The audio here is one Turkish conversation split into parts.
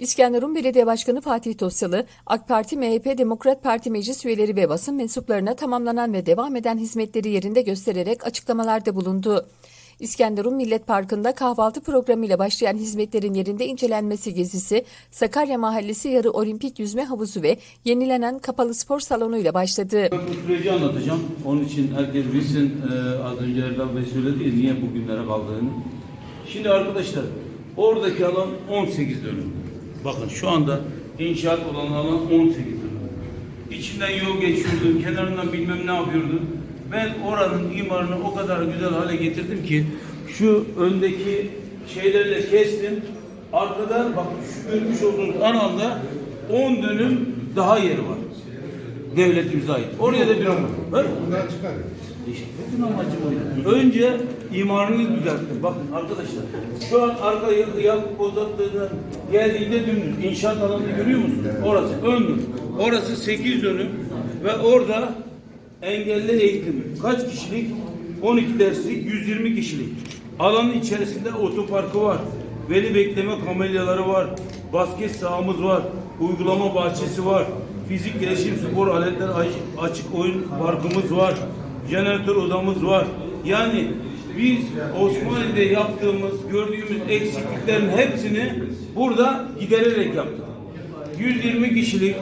İskenderun Belediye Başkanı Fatih Tosyalı, AK Parti, MHP, Demokrat Parti meclis üyeleri ve basın mensuplarına tamamlanan ve devam eden hizmetleri yerinde göstererek açıklamalarda bulundu. İskenderun Millet Parkı'nda kahvaltı programıyla başlayan hizmetlerin yerinde incelenmesi gezisi, Sakarya Mahallesi Yarı Olimpik Yüzme Havuzu ve yenilenen kapalı spor salonuyla başladı. Ben bu süreci anlatacağım. Onun için herkes bilsin e, az önce Erdal Bey söyledi ya niye bugünlere kaldığını. Şimdi arkadaşlar oradaki alan 18 dönüm. Bakın şu anda inşaat olan alan 18 dönüm. İçinden yol geçiyordu, kenarından bilmem ne yapıyordu. Ben oranın imarını o kadar güzel hale getirdim ki şu öndeki şeylerle kestim. Arkada bak şu görmüş olduğunuz alanda 10 dönüm daha yeri var devletimize ait. Oraya da bir Ha? Bundan çıkar. İşte bütün amacım oydu. Önce imarını düzelttim. Bakın arkadaşlar. Şu an arka Yakup Bozatlı'dan geldiğinde dümdüz. İnşaat alanını görüyor musunuz? Orası ön dönüm. Orası 8 dönüm ve orada engelli eğitim. Kaç kişilik? 12 derslik, 120 kişilik. Alanın içerisinde otoparkı var. Veli bekleme kamelyaları var. Basket sahamız var. Uygulama bahçesi var. Fizik gelişim spor aletler açık, oyun parkımız var. Jeneratör odamız var. Yani biz Osmaniye'de yaptığımız, gördüğümüz eksikliklerin hepsini burada gidererek yaptık. 120 kişilik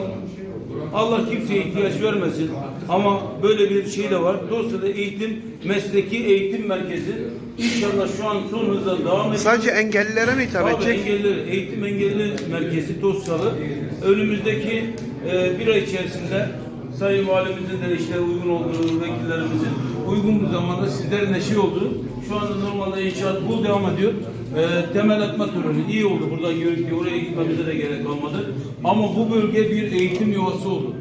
Allah kimseye ihtiyaç vermesin ama böyle bir şey de var. Dolayısıyla eğitim, mesleki eğitim merkezi İnşallah şu an son hızla devam ediyor. Sadece engellilere mi hitap Tabii edecek? engelli, eğitim engelli merkezi Tosyalı. Önümüzdeki e, bir ay içerisinde Sayın Valimizin de işte uygun olduğu vekillerimizin uygun bir zamanda sizlerin de şey oldu. Şu anda normalde inşaat bu devam ediyor. E, temel atma töreni iyi oldu buradan görüntü. Oraya gitmemize de gerek kalmadı. Ama bu bölge bir eğitim yuvası oldu.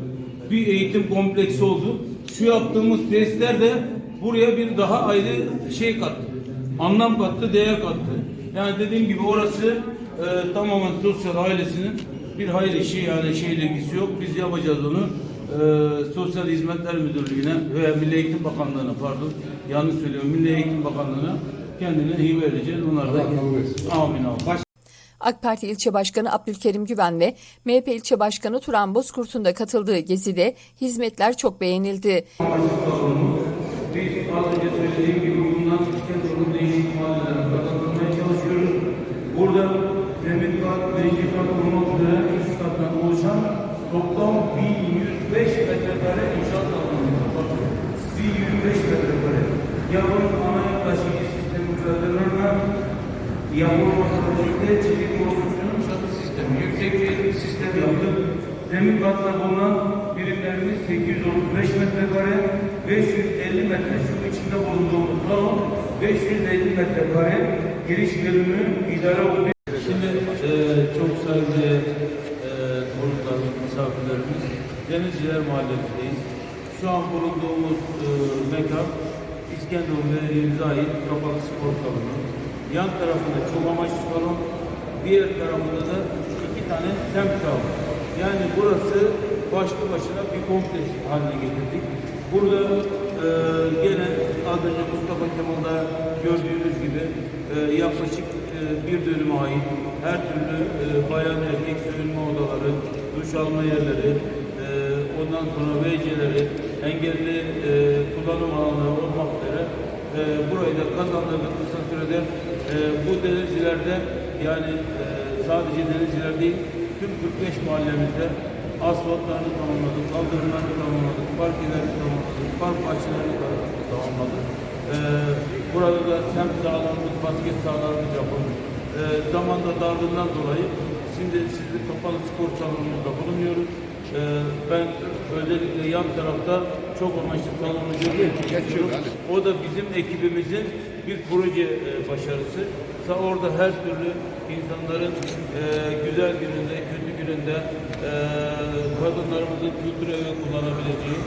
Bir eğitim kompleksi oldu. Şu yaptığımız testler de buraya bir daha ayrı şey kattı anlam kattı, değer kattı. Yani dediğim gibi orası e, tamamen sosyal ailesinin bir hayır işi yani şeyle ilgisi yok. Biz yapacağız onu. E, Sosyal Hizmetler Müdürlüğü'ne veya Milli Eğitim Bakanlığı'na pardon yanlış söylüyorum Milli Eğitim Bakanlığı'na kendine hibe edeceğiz. Bunlar da amin amin. AK Parti İlçe Başkanı Abdülkerim Güven ve MHP İlçe Başkanı Turan Bozkurt'un da katıldığı gezide hizmetler çok beğenildi. Biz az söylediğim gibi bundan İskenderun değişik mahallelerine kazandırmaya çalışıyoruz. Burada zemin kat, beşinci kat olmak üzere oluşan toplam 1105 metrekare inşaat alanı var. Bakın, 1105 metrekare. Ana yaklaşık sistemi üzerlerine yapılmakla birlikte çelik konstrüksiyonun çatı sistemi, yüksek bir sistem yaptık. Zemin katta bulunan birimlerimiz 835 metrekare, 550 metre şu içinde bulunduğumuz salon, 550 metrekare giriş bölümü idare oldu. Şimdi e, çok saygıdeğer e, konuklar, misafirlerimiz Denizciler Mahallemizdeyiz. Şu an bulunduğumuz e, mekan İskenderun Belediye'mize ait kapalı spor salonu. Yan tarafında çok amaçlı salon, diğer tarafında da iki tane semt salonu. Yani burası başlı başına bir kompleks haline getirdik. Burada e, gene az önce Mustafa Kemal'da gördüğünüz gibi e, yaklaşık e, bir dönüme ait her türlü e, bayan erkek soyunma odaları, duş alma yerleri, e, ondan sonra WC'leri, engelli e, kullanım alanları olmak üzere e, burayı da kazandırdık kısa sürede. E, bu denizcilerde yani e, sadece denizciler değil, tüm 45 mahallemizde asfaltlarını tamamladık, kaldırımlarını tamamladık, parkelerini tamamladık, park bahçelerini tamamladık. Ee, burada da semt sahalarımız, basket sahalarımız yapıldı. Ee, zamanda dardından dolayı şimdi sizin kapalı spor salonumuzda bulunuyoruz. Ee, ben özellikle yan tarafta çok amaçlı salonu görüyorum. O da bizim ekibimizin bir proje e, başarısı. Orada her türlü insanların e, güzel gününde, kötü gününde e, kadınlarımızın kültür evi kullanabileceği,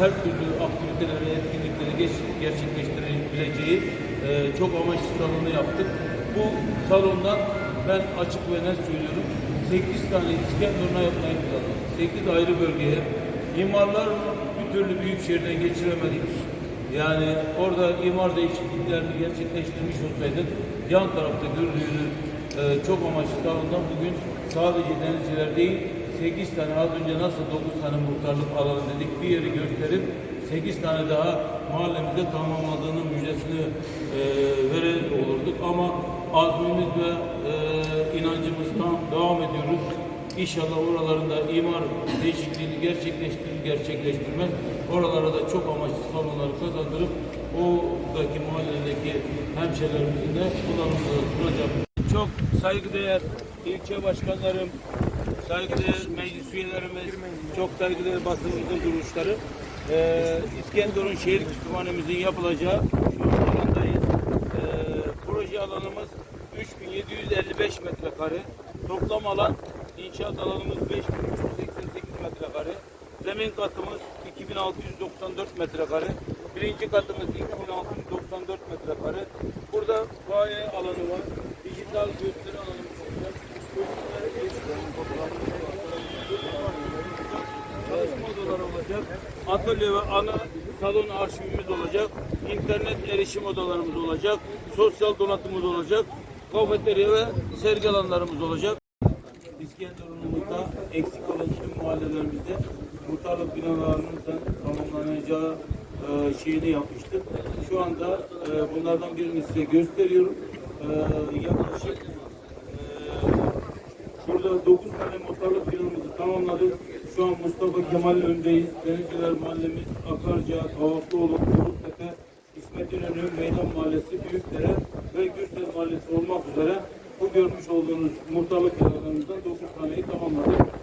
her türlü aktiviteleri, etkinlikleri gerçekleştirebileceği e, çok amaçlı salonu yaptık. Bu salondan ben açık ve net söylüyorum 8 tane İskenderun'a yapmayı planladım. 8 ayrı bölgeye. İmarlar bir türlü büyük şehirden geçiremedik. Yani orada imar değişikliklerini gerçekleştirmiş olsaydık yan tarafta gördüğünüz e, çok amaçlı salonda bugün sadece denizciler değil 8 tane az önce nasıl 9 tane muhtarlık alanı dedik bir yeri gösterip 8 tane daha mahallemizde tamamladığının müjdesini e, verir olurduk ama azmimiz ve e, inancımız tam devam ediyoruz. İnşallah oralarında imar değişikliğini gerçekleştirir, gerçekleştirmez. Oralara da çok amaçlı salonları kazandırıp oradaki mahalledeki hemşehrilerimizin de kullanımını sunacağım. Çok saygıdeğer ilçe başkanlarım, saygıdeğer meclis üyelerimiz, çok saygıdeğer basınımızın duruşları. Ee, İskenderun Şehir Kütüphanemizin yapılacağı alandayız. Ee, proje alanımız 3755 metrekare. Toplam alan inşaat alanımız 5388 metrekare. Zemin katımız 2694 metrekare. Birinci katımız 2694 metrekare. Burada faye alanı var. Dijital gösteri alanımız var. Çalışma odaları olacak. Atölye ve ana salon arşivimiz olacak. İnternet erişim odalarımız olacak. Sosyal donatımız olacak. Kafeterya ve sergi alanlarımız olacak. İskenderun'umuzda eksik olan tüm mahallelerimizde muhtarlık binalarının da tamamlanacağı e, şeyini yapmıştık. Şu anda e, bunlardan birini size gösteriyorum. E, yaklaşık e, Şurada 9 tane muhtarlık binamızı tamamladık. Şu an Mustafa Kemal öndeyiz. Denizciler Mahallemiz, Akarca, Kavaklıoğlu, Kuruttepe, İsmet İnönü, Meydan Mahallesi, Büyükdere ve Gürsel Mahallesi olmak üzere bu görmüş olduğunuz muhtarlık binalarımızdan 9 taneyi tamamladık.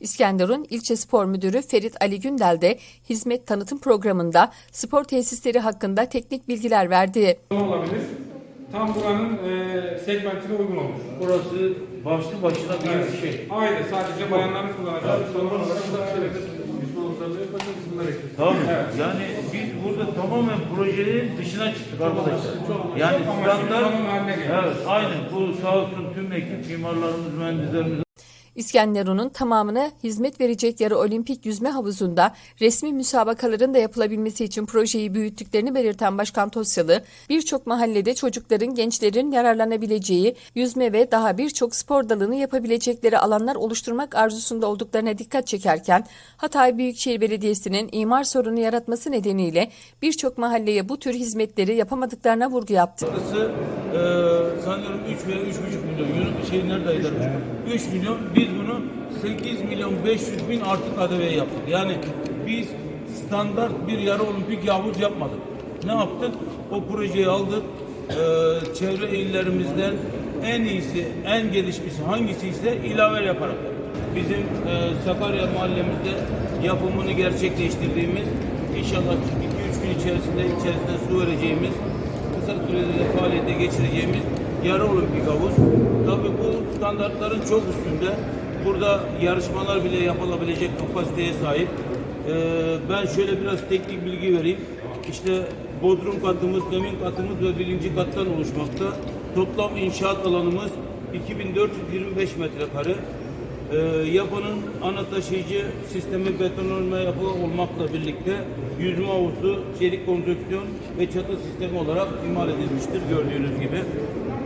İskenderun İlçe Spor Müdürü Ferit Ali Gündel de hizmet tanıtım programında spor tesisleri hakkında teknik bilgiler verdi. olabilir. Tam buranın e, segmentine uygun olmuş. Burası başlı başına bir şey. Aynı sadece bayanların kullanacağı bir salon olarak da evet. Tamam. Yani biz burada tamamen projenin dışına çıktık arkadaşlar. Yani standart, evet, aynen bu sağ olsun tüm ekip mimarlarımız, mühendislerimiz İskenderun'un tamamına hizmet verecek yarı olimpik yüzme havuzunda resmi müsabakaların da yapılabilmesi için projeyi büyüttüklerini belirten Başkan Tosyalı, birçok mahallede çocukların, gençlerin yararlanabileceği yüzme ve daha birçok spor dalını yapabilecekleri alanlar oluşturmak arzusunda olduklarına dikkat çekerken, Hatay Büyükşehir Belediyesi'nin imar sorunu yaratması nedeniyle birçok mahalleye bu tür hizmetleri yapamadıklarına vurgu yaptı. E, sanıyorum 3 veya 3,5 milyon. Yunus şey neredeydi? 3 milyon. Biz bunu 8 milyon 500 bin artı KDV yaptık. Yani biz standart bir yarı olimpik havuz yapmadık. Ne yaptık? O projeyi aldık. E, çevre illerimizden en iyisi, en gelişmişi hangisi ise ilave yaparak bizim e, Sakarya mahallemizde yapımını gerçekleştirdiğimiz inşallah 2-3 gün içerisinde içerisinde su vereceğimiz sürede de faaliyete geçireceğimiz yarı olimpik havuz. Tabii bu standartların çok üstünde. Burada yarışmalar bile yapılabilecek kapasiteye sahip. Ee, ben şöyle biraz teknik bilgi vereyim. İşte bodrum katımız, zemin katımız ve birinci kattan oluşmakta. Toplam inşaat alanımız 2425 metrekare. Ee, yapının ana taşıyıcı sistemi betonarme yapı olmakla birlikte yüzme havuzu, çelik konstrüksiyon ve çatı sistemi olarak imal edilmiştir gördüğünüz gibi.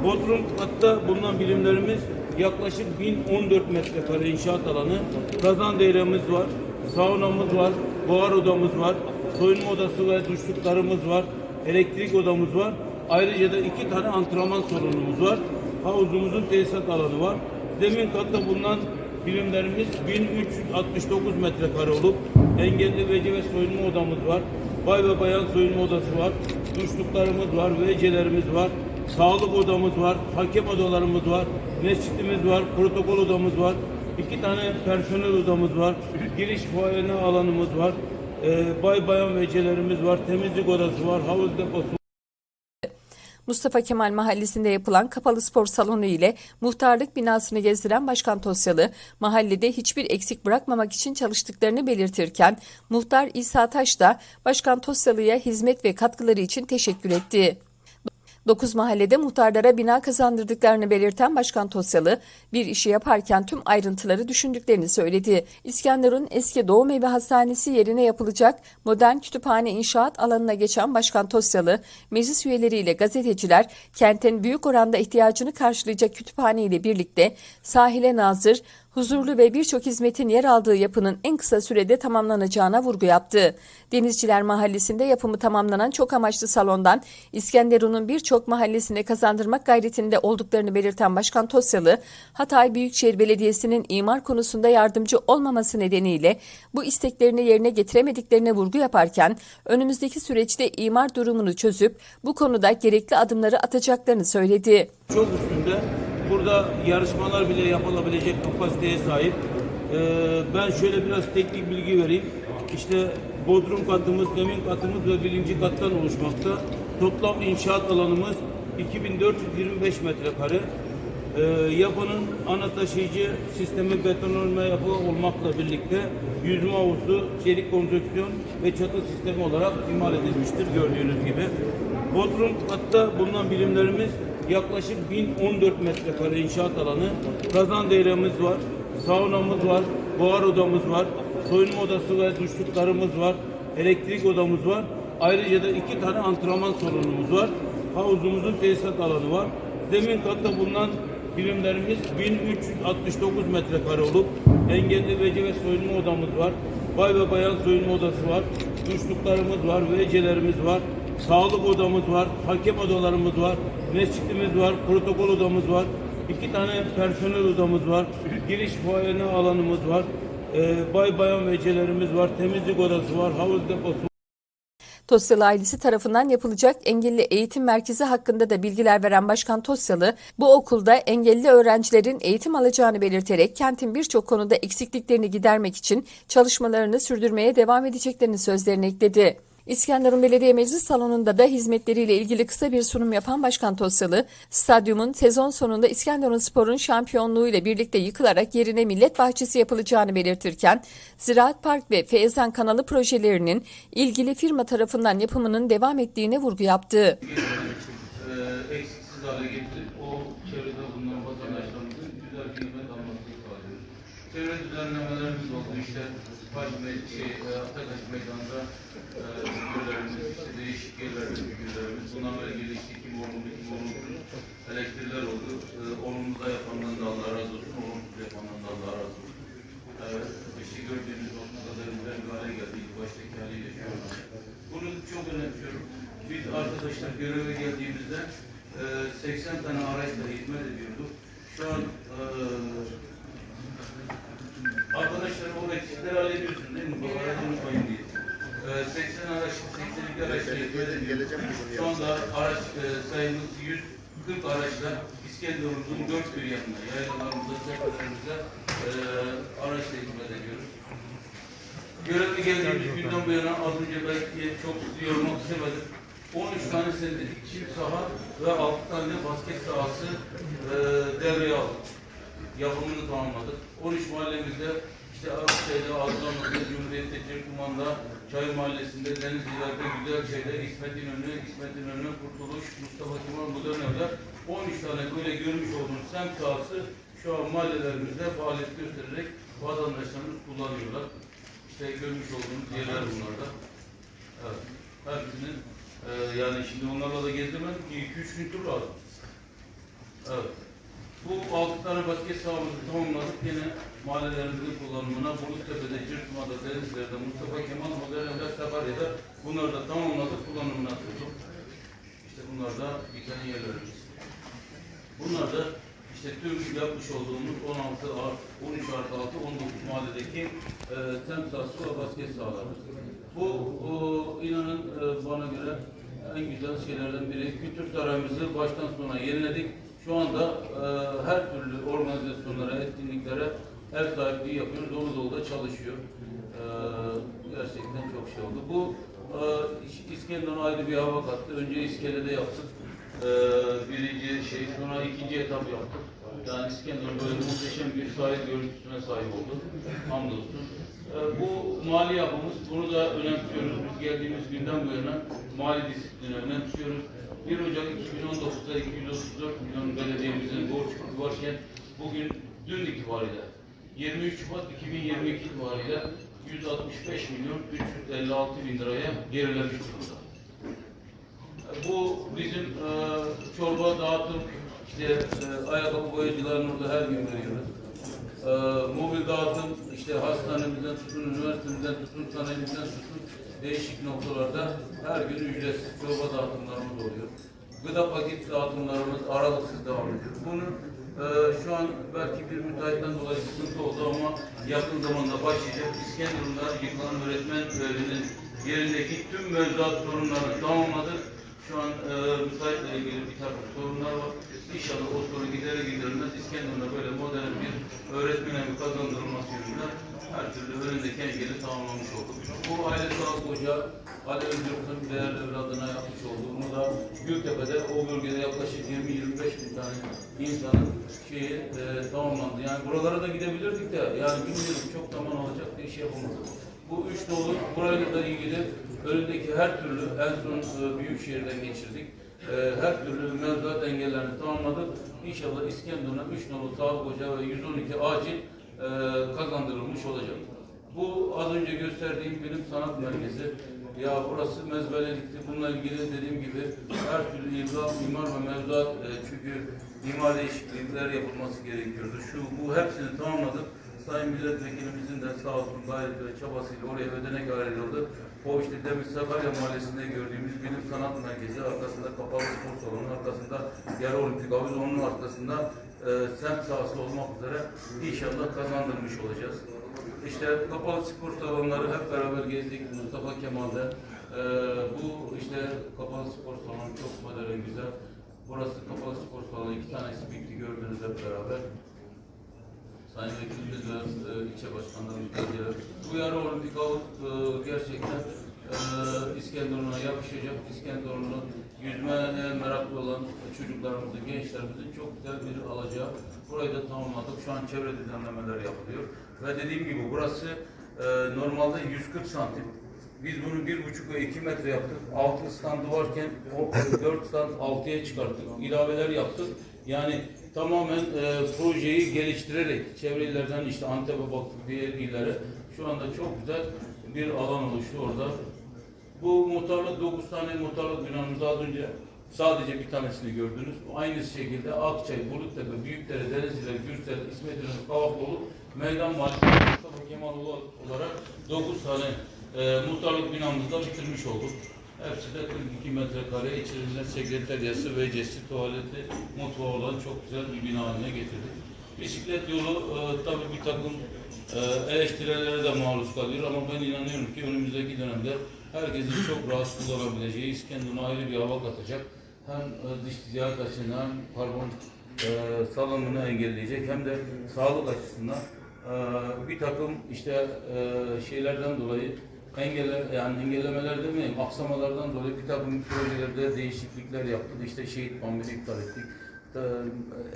Bodrum katta bulunan birimlerimiz yaklaşık 1014 metrekare inşaat alanı, kazan dairemiz var, saunamız var, buhar odamız var, soyunma odası ve duşluklarımız var, elektrik odamız var. Ayrıca da iki tane antrenman salonumuz var. Havuzumuzun tesisat alanı var. Zemin katta bulunan birimlerimiz 1369 metrekare olup engelli vece ve soyunma odamız var. Bay ve bayan soyunma odası var. Duşluklarımız var, vecelerimiz var. Sağlık odamız var, hakem odalarımız var, mescidimiz var, protokol odamız var. iki tane personel odamız var, giriş fuayene alanımız var. Ee, bay bayan vecelerimiz var, temizlik odası var, havuz deposu Mustafa Kemal Mahallesi'nde yapılan kapalı spor salonu ile muhtarlık binasını gezdiren Başkan Tosyalı, mahallede hiçbir eksik bırakmamak için çalıştıklarını belirtirken, muhtar İsa Taş da Başkan Tosyalı'ya hizmet ve katkıları için teşekkür etti. 9 mahallede muhtarlara bina kazandırdıklarını belirten Başkan Tosyalı, bir işi yaparken tüm ayrıntıları düşündüklerini söyledi. İskenderun eski doğum evi hastanesi yerine yapılacak modern kütüphane inşaat alanına geçen Başkan Tosyalı, meclis üyeleriyle gazeteciler kentin büyük oranda ihtiyacını karşılayacak kütüphane ile birlikte sahile nazır, huzurlu ve birçok hizmetin yer aldığı yapının en kısa sürede tamamlanacağına vurgu yaptı. Denizciler Mahallesi'nde yapımı tamamlanan çok amaçlı salondan İskenderun'un birçok mahallesine kazandırmak gayretinde olduklarını belirten Başkan Tosyalı, Hatay Büyükşehir Belediyesi'nin imar konusunda yardımcı olmaması nedeniyle bu isteklerini yerine getiremediklerine vurgu yaparken önümüzdeki süreçte imar durumunu çözüp bu konuda gerekli adımları atacaklarını söyledi. çok üstünde. Burada yarışmalar bile yapılabilecek kapasiteye sahip. Ee, ben şöyle biraz teknik bilgi vereyim. İşte bodrum katımız, zemin katımız ve birinci kattan oluşmakta. Toplam inşaat alanımız 2425 metrekare. Ee, yapının ana taşıyıcı sistemi betonarme yapı olmakla birlikte yüzme havuzu, çelik konstrüksiyon ve çatı sistemi olarak imal edilmiştir gördüğünüz gibi. Bodrum katta bulunan birimlerimiz yaklaşık 1014 metrekare inşaat alanı, kazan dairemiz var, saunamız var, buhar odamız var, soyunma odası ve duşluklarımız var, elektrik odamız var. Ayrıca da iki tane antrenman salonumuz var. Havuzumuzun tesisat alanı var. Zemin katta bulunan birimlerimiz 1369 metrekare olup engelli vece ve soyunma odamız var. Bay ve bayan soyunma odası var. Duşluklarımız var, vecelerimiz var. Sağlık odamız var, hakem odalarımız var, mescidimiz var, protokol odamız var. iki tane personel odamız var, giriş muayene alanımız var. Ee, bay bayan vecelerimiz var, temizlik odası var, havuz deposu Tosyalı ailesi tarafından yapılacak engelli eğitim merkezi hakkında da bilgiler veren Başkan Tosyalı, bu okulda engelli öğrencilerin eğitim alacağını belirterek kentin birçok konuda eksikliklerini gidermek için çalışmalarını sürdürmeye devam edeceklerini sözlerine ekledi. İskenderun Belediye Meclis Salonu'nda da hizmetleriyle ilgili kısa bir sunum yapan Başkan Tosyalı, stadyumun sezon sonunda İskenderun Spor'un şampiyonluğuyla birlikte yıkılarak yerine millet bahçesi yapılacağını belirtirken, Ziraat Park ve Feyzan Kanalı projelerinin ilgili firma tarafından yapımının devam ettiğine vurgu yaptı. e, sağlıyoruz. Çevre düzenlemelerimiz oldu işte baş şey, e, Atakaş Meydanı'nda e, figürlerimiz, işte değişik yerlerde figürlerimiz, bunlarla ilgili işte kim olumlu kim olumsuz elektrikler oldu. E, olumlu da yapandan da Allah razı olsun, olumsuz yapandan da Allah razı olsun. Evet, işte gördüğünüz noktada da güzel bir hale geldi. İlk baştaki haliyle şu an. Bunu çok önemsiyorum. Biz arkadaşlar göreve geldiğimizde e, 80 tane araçla hizmet ediyorduk. Şu an e, arkadaşlar o eksikleri hallediyorsun değil mi? Bu aracını koyun diye. E, 80 araç, 82 araçla hizmet ediyoruz. Şu anda araç e, sayımız 140 araçla İskenderun'un dört bir yanına, yaylalarımıza, tepelerimize e, araçla hizmet ediyoruz. Görevli geldiğimiz günden bu yana az önce belki çok yormak istemedim. 13 tane sentetik çift saha ve 6 tane basket sahası e, devreye aldık. Yapımını tamamladık. 13 mahallemizde işte Akçay'da, Azlanlı'da, Cumhuriyet'te, Çırpıman'da, Çay Mahallesi'nde, Denizli'lerde, Güzelçay'da, İsmet İnönü, İsmet İnönü, Kurtuluş, Mustafa Kemal Modernevler 13 tane böyle görmüş olduğunuz semt sahası şu an mahallelerimizde faaliyet göstererek vatandaşlarımız kullanıyorlar. İşte görmüş olduğunuz yerler bunlar da. Evet. Hepsinin e, yani şimdi onlarla da gezdirmedik ki 2-3 gün tur lazım. Evet. Bu altı tane basket sahamızı tamamladık. Yine mahallelerimizin kullanımına Buluttepe'de, Cırtma'da, Denizli'de, Mustafa Kemal Modern'de, Sakarya'da bunları da tamamladık. Kullanımına tuttuk. İşte bunlar da bir tane yerlerimiz. Bunlar da işte tüm yapmış olduğumuz 16 art, 13 artı 6, 19 mahalledeki e, semt ve basket sahaları. Bu o, inanın e, bana göre en güzel şeylerden biri. Kültür sarayımızı baştan sona yeniledik. Şu anda e, her türlü organizasyonlara, etkinliklere ev sahipliği yapıyoruz. Dolu dolu da çalışıyor. E, gerçekten çok şey oldu. Bu e, İs- İskenderun'a ayrı bir hava kattı. Önce İskele'de yaptık. Ee, birinci şey, sonra ikinci etap yaptık. Yani İskenderun böyle muhteşem bir sahil görüntüsüne sahip oldu. Hamdolsun. Ee, bu mali yapımız, bunu da önemsiyoruz. Biz geldiğimiz günden bu yana mali disiplini önemsiyoruz. 1 Ocak 2019'da 234 milyon belediyemizin borç varken bugün dün itibariyle 23 Şubat 2022 itibariyle 165 milyon 356 bin liraya gerilemiş durumda. Bu bizim e, çorba dağıtım, işte e, ayakkabı boyacılarının orada her gün veriyoruz. E, mobil dağıtım, işte hastanemizden tutun, üniversitemizden tutun, sanayimizden tutun, değişik noktalarda her gün ücretsiz çorba dağıtımlarımız oluyor. Gıda paket dağıtımlarımız aralıksız devam ediyor. Bunu e, şu an belki bir müteahhitten dolayı sıkıntı oldu ama yakın zamanda başlayacak. İskenderun'da yıkılan öğretmen evinin yerindeki tüm mevzuat sorunlarını tamamladık. Şu an e, müteahhitle ilgili bir takım sorunlar var. İnşallah o sorun gidere giderilmez. İskenderun'da böyle modern bir öğretmen evi kazandırılması yönünde her türlü önündeki engeli tamamlamış olduk. Bu aile sağlık ocağı Ali Özgür'ün değerli evladına yapmış olduğunu da Gültepe'de o bölgede yaklaşık 20-25 bin tane insanın şeyi e, tamamlandı. Yani buralara da gidebilirdik de yani bilmiyorum çok zaman alacak bir iş yapamadık. Bu üç dolu burayla da ilgili önündeki her türlü en son e, büyük şehirden geçirdik. E, her türlü mevzuat engellerini tamamladık. İnşallah İskenderun'a 3 nolu sağlık ocağı ve 112 acil e, kazandırılmış olacak. Bu az önce gösterdiğim bilim sanat merkezi. Ya burası mezbelelikti. Bununla ilgili dediğim gibi her türlü imza, mimar ve mevzuat e, çünkü mimar değişiklikler yapılması gerekiyordu. Şu bu hepsini tamamladık. Sayın Milletvekilimizin de sağ olsun gayret ve çabasıyla oraya ödenek ayrıldı. O işte Demir Sakarya Mahallesi'nde gördüğümüz bilim sanat merkezi arkasında kapalı spor salonu, arkasında yarı olimpik havuz, onun arkasında e, semt sahası olmak üzere inşallah kazandırmış olacağız. İşte kapalı spor salonları hep beraber gezdik Mustafa Kemal'de. E, bu işte kapalı spor salonu çok modern, güzel. Burası kapalı spor salonu, iki tanesi bitti gördünüz hep beraber. Sayın Vekilimiz ve e, ilçe başkanlarımız geldiler. Bu yarı olimpik havuz e, gerçekten e, İskenderun'a yakışacak. İskenderun'un yüzmeye meraklı olan çocuklarımızın, gençlerimizin çok güzel bir alacağı. Burayı da tamamladık. Şu an çevre düzenlemeler yapılıyor. Ve dediğim gibi burası normalde 140 santim. Biz bunu bir buçuk ve iki metre yaptık. Altı standı varken o dört stand altıya çıkarttık. İlaveler yaptık. Yani tamamen e, projeyi geliştirerek çevre illerden işte Antep'e baktık diğer illere. Şu anda çok güzel bir alan oluştu orada. Bu muhtarlık 9 tane muhtarlık binamızda az önce sadece bir tanesini gördünüz. Aynı şekilde Akçay, Buluttepe, Büyükdere, Denizli'de, Gürsel, İsmet İnönü, Kavaklıoğlu, Meydan Mahallesi, Mustafa Kemaloğlu olarak 9 tane e, muhtarlık binamızda bitirmiş olduk. Hepsi de 42 metrekare içerisinde sekreteriyası, vecesi, tuvaleti, mutfağı olan çok güzel bir bina haline getirdik. Bisiklet yolu e, tabii bir takım e, eleştirilere de maruz kalıyor ama ben inanıyorum ki önümüzdeki dönemde herkesin çok rahat kullanabileceği İskenderun'a ayrı bir hava katacak. Hem e, dış ticaret açısından hem karbon e, salınımını engelleyecek hem de sağlık açısından e, bir takım işte e, şeylerden dolayı engeller yani engellemeler demeyeyim aksamalardan dolayı bir takım projelerde değişiklikler yaptık. İşte şehit bambini iptal ettik.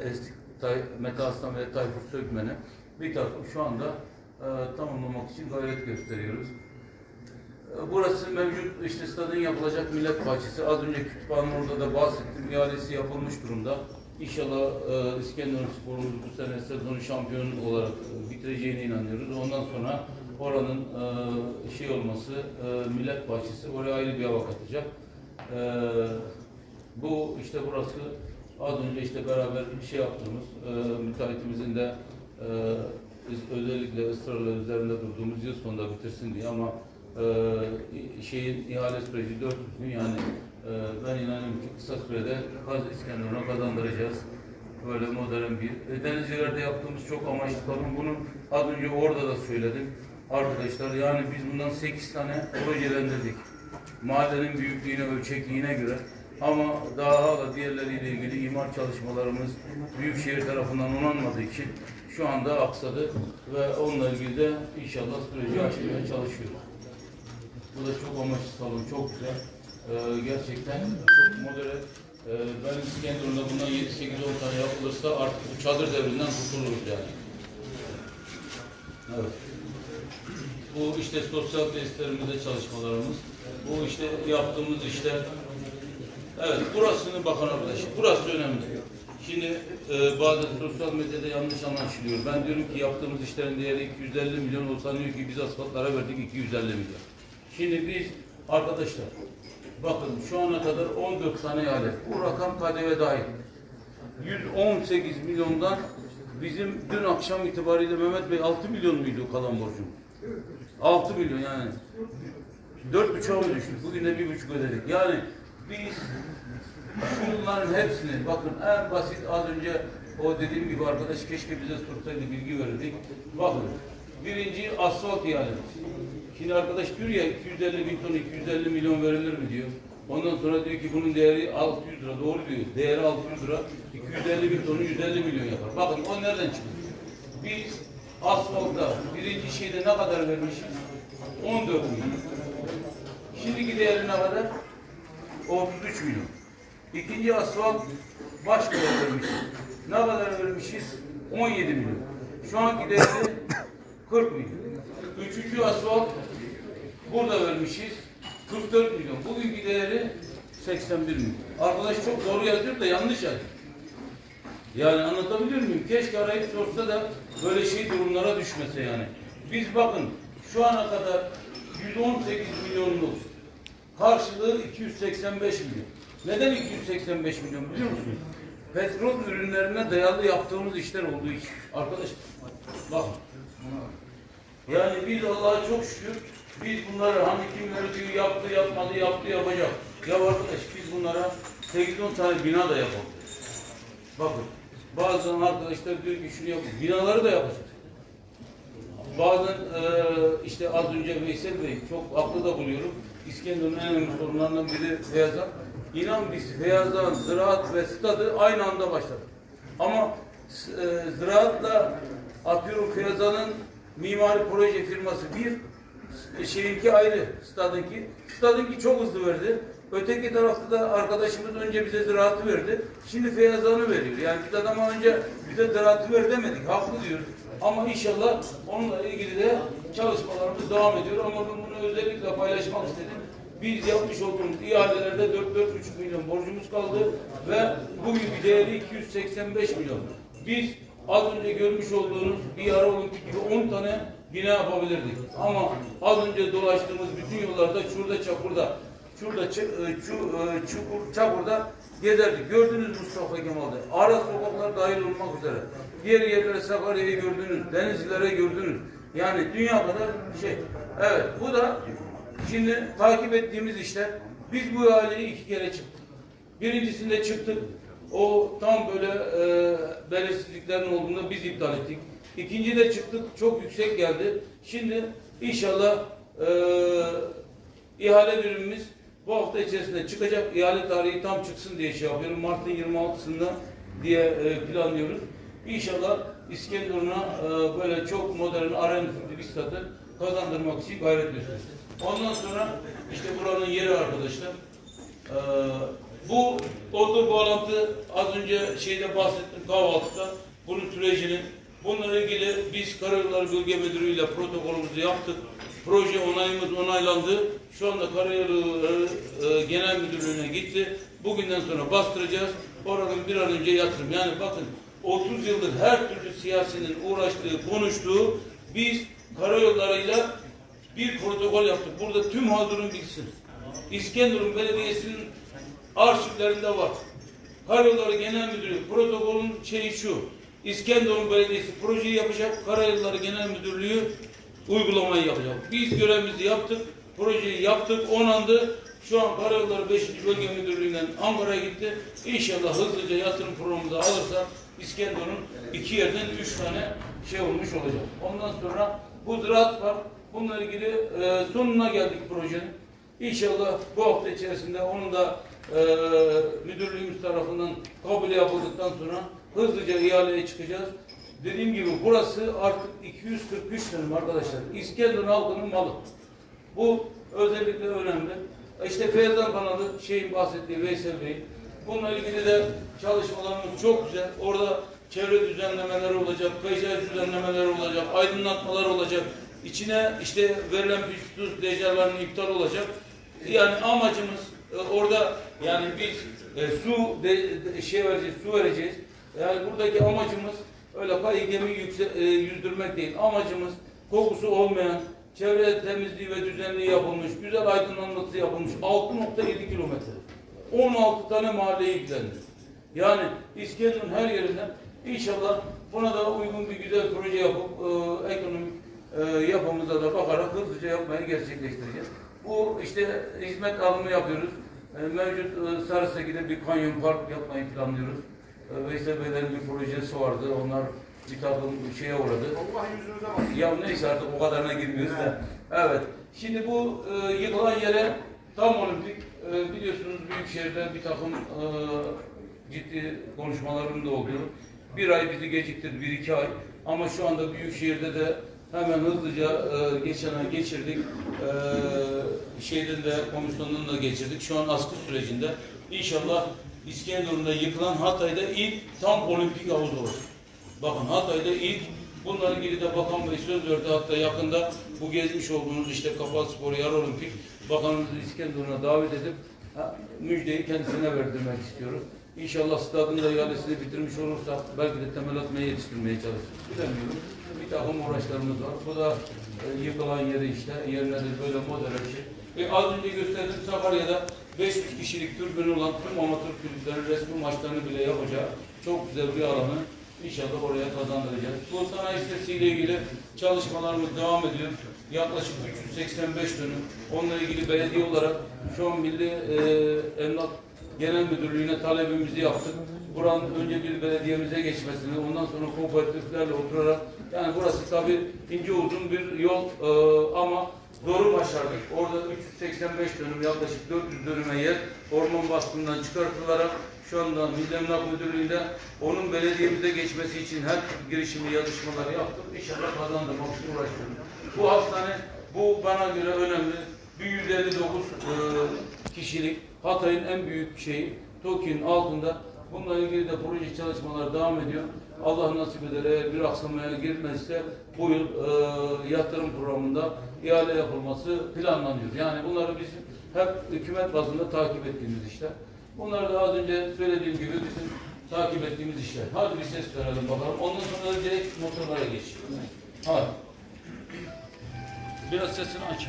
Estik, tay, Aslan ve Tayfur Sökmen'e bir takım şu anda e, tamamlamak için gayret gösteriyoruz. E, Burası mevcut işte stadın yapılacak millet bahçesi. Az önce kütüphanenin orada da bahsettim. İhalesi yapılmış durumda. İnşallah e, İskenderun sporumuz bu sene sezonu şampiyonu olarak e, bitireceğine inanıyoruz. Ondan sonra oranın e, şey olması, e, millet bahçesi oraya ayrı bir hava katacak. E, bu işte burası az önce işte beraber şey yaptığımız e, müteahhitimizin de e, özellikle ısrarla üzerinde durduğumuz yıl sonunda bitirsin diye ama e, şeyin ihale süreci 400 gün yani e, ben inanıyorum ki kısa sürede Kaz İskenderun'a kazandıracağız. Böyle modern bir. E, Denizcilerde yaptığımız çok amaçlı tabii bunu az önce orada da söyledim. Arkadaşlar yani biz bundan 8 tane projelendirdik. Mahallenin büyüklüğüne, ölçekliğine göre ama daha hala diğerleriyle ilgili imar çalışmalarımız Büyükşehir tarafından onanmadığı için şu anda aksadı ve onunla ilgili de inşallah süreci açmaya çalışıyoruz. Bu da çok amaçlı salon, çok güzel. Ee, gerçekten çok modern. Ee, ben İskenderun'da bundan 7-8-10 tane yapılırsa artık bu çadır devrinden kurtuluruz yani. Evet. Bu işte sosyal tesislerimizde çalışmalarımız. Bu işte yaptığımız işte Evet, burasını bakın arkadaş. Burası önemli. Şimdi e, bazı sosyal medyada yanlış anlaşılıyor. Ben diyorum ki yaptığımız işlerin değeri 250 milyon olsa diyor ki biz asfaltlara verdik 250 milyon. Şimdi biz arkadaşlar bakın şu ana kadar 14 tane ihale. Bu rakam KDV dahil. 118 milyondan bizim dün akşam itibariyle Mehmet Bey 6 milyon muydu kalan borcumuz? 6 milyon yani. Dört buçuğa mı düştük? Bugün de bir buçuk ödedik. Yani biz şunların hepsini bakın en basit az önce o dediğim gibi arkadaş keşke bize sorsaydı bilgi verirdik. Bakın birinci asfalt ihalemiz. Şimdi arkadaş diyor ya 250 bin ton 250 milyon verilir mi diyor. Ondan sonra diyor ki bunun değeri 600 lira. Doğru diyor. Değeri 600 lira. 250 bin tonu 150 milyon yapar. Bakın o nereden çıktı? Biz asfalta birinci şeyde ne kadar vermişiz? 14 milyon. Şimdiki değeri ne kadar? 33 milyon. İkinci asfalt baş kadar vermişiz. Ne kadar vermişiz? 17 milyon. Şu anki değeri 40 milyon. Üçüncü asfalt burada vermişiz. 44 milyon. Bugünkü değeri 81 milyon. Arkadaş çok doğru yazıyor da yanlış yazıyor. Yani anlatabiliyor muyum? Keşke arayıp sorsa da böyle şey durumlara düşmese yani. Biz bakın şu ana kadar 118 milyonluk karşılığı 285 milyon. Neden 285 milyon biliyor musunuz? Petrol ürünlerine dayalı yaptığımız işler olduğu için. Arkadaş bakın. Yani biz Allah'a çok şükür biz bunları hani kimleri diyor yaptı yapmadı yaptı yapacak. Ya arkadaş biz bunlara 8-10 tane bina da yapalım. Bakın bazen arkadaşlar diyor ki şunu yapın. Binaları da yapacağız. Bazen e, işte az önce Veysel Bey çok haklı da buluyorum. İskenderun'un en önemli sorunlarından biri Feyyazan. İnan biz Feyyazan, ziraat ve stadı aynı anda başladık. Ama e, ziraatla atıyorum Feyyazan'ın mimari proje firması bir, e, şeyinki ayrı, stadınki. Stadınki çok hızlı verdi. Öteki tarafta da arkadaşımız önce bize ziraatı verdi. Şimdi Feyyazan'ı veriyor. Yani biz adama önce bize ziraatı ver demedik. Haklı diyoruz. Ama inşallah onunla ilgili de çalışmalarımız devam ediyor. Ama ben bunu özellikle paylaşmak istedim. Biz yapmış olduğumuz ihalelerde 4-4,5 milyon borcumuz kaldı ve bugünkü değeri 285 milyon. Biz az önce görmüş olduğunuz bir ara olimpik gibi 10 tane bina yapabilirdik. Ama az önce dolaştığımız bütün yollarda şurada çapurda, şurada e, e, çukur, çapurda gezerdik. Gördünüz Mustafa Kemal'de. Ara sokaklar dahil olmak üzere. Diğer yerlere Sakarya'yı gördünüz, Denizlilere gördünüz. Yani dünya kadar şey. Evet bu da Şimdi takip ettiğimiz işler, biz bu ihaleyi iki kere çıktık. Birincisinde çıktık, o tam böyle e, belirsizliklerin olduğunda biz iptal ettik. İkinci de çıktık, çok yüksek geldi. Şimdi inşallah e, ihale birimimiz bu hafta içerisinde çıkacak. İhale tarihi tam çıksın diye şey yapıyorum. Mart'ın 26'sında diye e, planlıyoruz. İnşallah İskenderun'a e, böyle çok modern arena bir statü kazandırmak için gayret göstereceğiz. Ondan sonra işte buranın yeri arkadaşlar. Ee, bu olduğu bağlantı az önce şeyde bahsettim kahvaltıda. Bunun sürecini bununla ilgili biz Karayolları Bölge Müdürü ile protokolümüzü yaptık. Proje onayımız onaylandı. Şu anda Karayolları e, Genel Müdürlüğü'ne gitti. Bugünden sonra bastıracağız. Oranın bir an önce yatırım. Yani bakın 30 yıldır her türlü siyasinin uğraştığı, konuştuğu biz karayollarıyla bir protokol yaptık. Burada tüm hazırın bilsin. İskenderun Belediyesi'nin arşivlerinde var. Karayolları Genel Müdürlüğü protokolün şeyi şu. İskenderun Belediyesi projeyi yapacak. Karayolları Genel Müdürlüğü uygulamayı yapacak. Biz görevimizi yaptık. Projeyi yaptık. Onandı. Şu an Karayolları 5. Bölge Müdürlüğü'nden Ankara'ya gitti. İnşallah hızlıca yatırım programımızı alırsak İskenderun iki yerden üç tane şey olmuş olacak. Ondan sonra bu ziraat var. Bununla ilgili e, sonuna geldik projenin. İnşallah bu hafta içerisinde onun da e, müdürlüğümüz tarafından kabul yapıldıktan sonra hızlıca ihaleye çıkacağız. Dediğim gibi burası artık 243 dönüm arkadaşlar. İskenderun halkının malı. Bu özellikle önemli. İşte Feyzan kanalı şeyin bahsettiği Veysel Bey. Bununla ilgili de çalışmalarımız çok güzel. Orada çevre düzenlemeleri olacak, peyzaj düzenlemeleri olacak, aydınlatmalar olacak. İçine işte verilen püstüz dejalarının iptal olacak. Yani amacımız e, orada Yani biz e, su de, de- şey vereceğiz, su vereceğiz. Yani buradaki amacımız öyle kayı gemi yükse, e, yüzdürmek değil. Amacımız kokusu olmayan, çevre temizliği ve düzenliği yapılmış, güzel aydınlanması yapılmış 6.7 kilometre. 16 tane mahalle ilgilendir. Yani İskenderun her yerinden inşallah buna da uygun bir güzel proje yapıp e, ekonomik e, yapımıza da bakarak hızlıca yapmayı gerçekleştireceğiz. Bu işte hizmet alımı yapıyoruz. E, mevcut e, Sarıseki'de bir kanyon park yapmayı planlıyoruz. Veysel Beylerin bir projesi vardı. Onlar bir takım şeye uğradı. Allah yüzünüze bak. Ya neyse artık o kadarına girmiyoruz da. Evet. Şimdi bu e, yıkılan yere tam olimpik e, biliyorsunuz Büyükşehir'de bir takım e, ciddi konuşmaların da oldu. Bir ay bizi geciktirdi, bir iki ay. Ama şu anda Büyükşehir'de de hemen hızlıca e, geçen ay geçirdik. E, şeyden de komisyondan da geçirdik. Şu an askı sürecinde. İnşallah İskenderun'da yıkılan Hatay'da ilk tam olimpik havuz olur. Bakın Hatay'da ilk bununla ilgili de Bakan Bey söz verdi. Hatta yakında bu gezmiş olduğunuz işte Kapalı Spor Yarı Olimpik Bakanımızı İskenderun'a davet edip ha, müjdeyi kendisine verdirmek istiyoruz. İnşallah stadın da ihalesini bitirmiş olursak belki de temel atmaya yetiştirmeye çalışırız. Bilemiyorum. Bir takım uğraşlarımız var. Bu da e, yıkılan yeri işte. Yerine de böyle model bir şey. Ve az önce gösterdiğim Sakarya'da 500 kişilik türbünü olan tüm amatör kulüplerin resmi maçlarını bile yapacağı çok güzel bir alanı İnşallah oraya kazandıracağız. Bu sanayi sitesiyle ilgili çalışmalarımız devam ediyor. Yaklaşık 385 dönüm. Onunla ilgili belediye olarak şu an Milli e, Emlak Genel Müdürlüğü'ne talebimizi yaptık. Buranın önce bir belediyemize geçmesini, ondan sonra kooperatiflerle oturarak, yani burası tabii ince uzun bir yol e, ama doğru başardık. Orada 385 dönüm, yaklaşık 400 dönüme yer orman baskından çıkartılarak şu anda Milli Emlak Müdürlüğü'nde onun belediyemize geçmesi için her girişimi yazışmaları yaptık. İnşallah kazandırmak için uğraşıyoruz. Bu hastane, bu bana göre önemli. Bir 159 e, kişilik Hatay'ın en büyük şeyi TOKİ'nin altında. Bununla ilgili de proje çalışmalar devam ediyor. Allah nasip eder eğer bir aksamaya girmezse bu yıl e, yatırım programında ihale yapılması planlanıyor. Yani bunları biz hep hükümet bazında takip ettiğimiz işler. Bunlar da az önce söylediğim gibi bizim takip ettiğimiz işler. Hadi bir ses verelim bakalım. Ondan sonra da direkt motorlara geçiyoruz. Hadi. Biraz sesini aç.